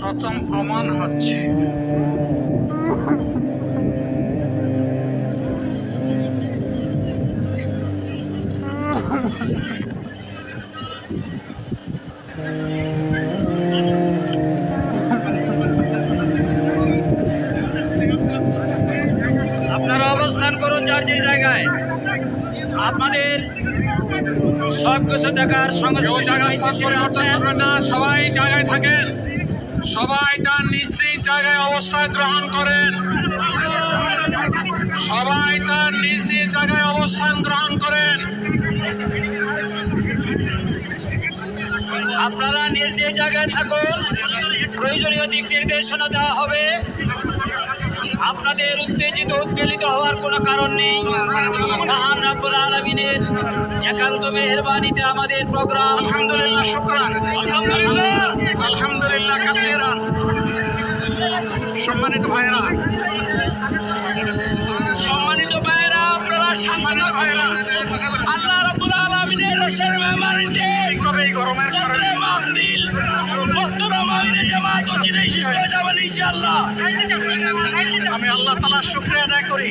প্রথম প্রমাণ হচ্ছে। আপনারা অবস্থান করুন যার যে জায়গায়। আপনাদের সব কিছু দেখার সঙ্গে সবাই জায়গায় থাকেন। সবাই তার নিজ নিজ জায়গায় অবস্থান গ্রহণ করেন। সবাই তার নিজ নিজ জায়গায় অবস্থান গ্রহণ করেন। আপনারা নিজ নিজ জায়গায় থাকুন। প্রয়োজনীয় দিক নির্দেশনা দেওয়া হবে। আপনাদের উত্তেজিত উদ্বেলিত হওয়ার কোনো কারণ নেই। মহান রাব্বুল আলমিনের একান্ত মেহরবানিতে আমাদের প্রোগ্রাম। আলহামদুলিল্লাহ শুক্রান। আলহামদুলিল্লাহ। আলহামদুলিল্লাহ। কাসিরান সম্মানিত ভাইরা সম্মানিত ভাইয়েরা আপনারা সম্মানিত ভাইয়েরা আল্লাহ রাব্বুল আলামিনের রসের মেহমানিতে এইভাবে গরমে সদরে মাহফিল মোহতরম আমিরে জামাত অচিরে শেষ হয়ে যাবেন ইনশাআল্লাহ। আমি আল্লাহ তালার শুক্রিয়া আদায় করি।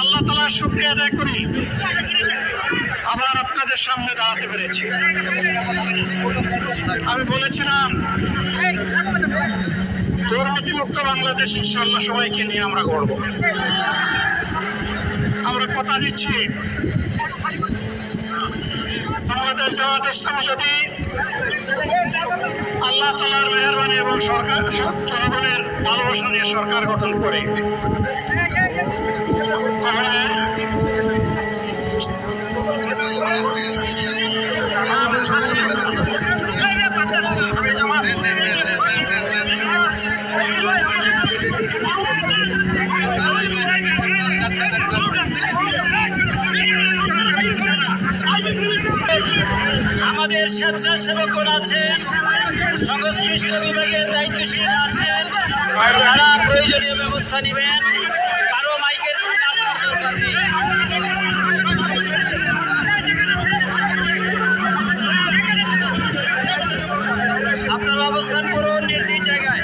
আল্লাহ তালার শুক্রিয়া আদায় করি। আবার আপনাদের সামনে দাঁড়াতে পেরেছি। আমি বলেছিলাম দুর্নীতি মুক্ত বাংলাদেশ ইনশাল্লাহ সবাইকে নিয়ে আমরা গড়ব। আমরা কথা দিচ্ছি, বাংলাদেশ জামাত ইসলামী যদি আল্লাহ তালার মেহরবানি এবং সরকার জনগণের ভালোবাসা নিয়ে সরকার গঠন করে আমাদের স্বেচ্ছাসেবকগণ আছেন, সংশ্লিষ্ট বিভাগের দায়িত্বশীল আছেন তারা প্রয়োজনীয় ব্যবস্থা নেবেন, কারও মাইকের আপনারা অবস্থান করুন নিজ জায়গায়।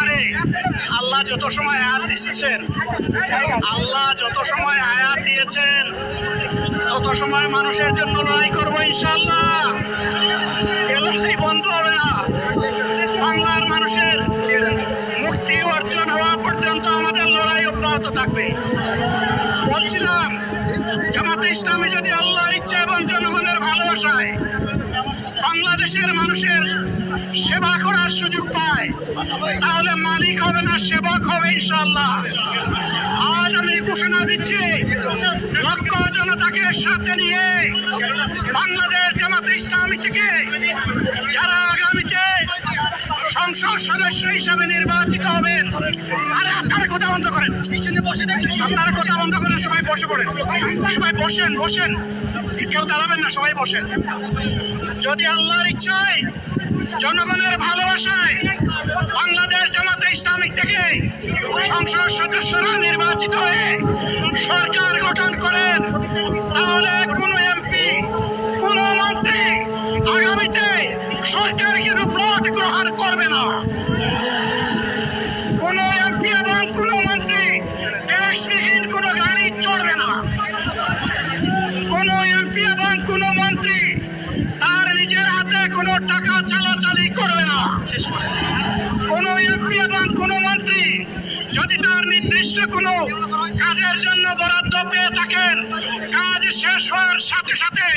আরে, আল্লাহ যত সময় আয়াত দিয়েছেন আল্লাহ যত সময় আয়াত দিয়েছেন, তত সময় মানুষের জন্য লড়াই করব ইনশাল্লাহ এ বন্ধ হবে না। বাংলার মানুষের মুক্তি অর্জন হওয়া পর্যন্ত আমাদের লড়াই অব্যাহত থাকবে। বলছিলাম, জামাতে ইসলামী যদি আল্লাহর ইচ্ছা এবং জনগণের ভালোবাসায় বাংলাদেশের মানুষের সেবা করার সুযোগ পায়, তাহলে মালিক হবে না, সেবক হবে ইনশাল্লাহ আজ আমি ঘোষণা দিচ্ছি, লক্ষ জনতাকে সাথে নিয়ে বাংলাদেশ জামাতে ইসলামী থেকে যারা আগামীতে সংসদ সদস্য হিসাবে নির্বাচিত হবেন আরে আপনারা কথা বন্ধ করেন। আপনারা কথা বন্ধ করেন, সবাই বসে পড়েন। সবাই বসেন বসেন। কেউ দাঁড়াবেন না, সবাই বসেন। যদি আল্লাহর ইচ্ছায়, জনগণের ভালোবাসায় বাংলাদেশ জামাতে ইসলামিক থেকে সংসদ সদস্যরা নির্বাচিত হয়ে সরকার গঠন করেন, তাহলে কোনো এমপি, কোনো মন্ত্রী আগামীতে সরকার কিন্তু রূপরোধ গ্রহণ করবে না। কোনো এমপি এবং কোনো মন্ত্রী ট্যাক্সবিহীন কোনো গাড়ি চড়বে টাকা চালাচালি করবে না। কোনো এমপি এবং কোনো মন্ত্রী যদি তার নির্দিষ্ট কোনো কাজের জন্য বরাদ্দ পেয়ে থাকেন, কাজ শেষ হওয়ার সাথে সাথে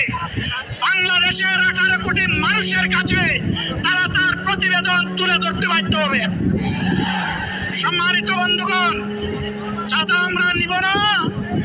বাংলাদেশের আঠারো কোটি মানুষের কাছে তারা তার প্রতিবেদন তুলে ধরতে বাধ্য হবে। সম্মানিত বন্ধুগণ, চাঁদা আমরা নিব না।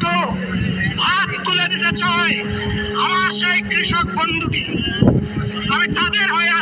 মুঠো ভাত তুলে দিতে চাই আমার সেই কৃষক বন্ধুটি আমি তাদের হয়ে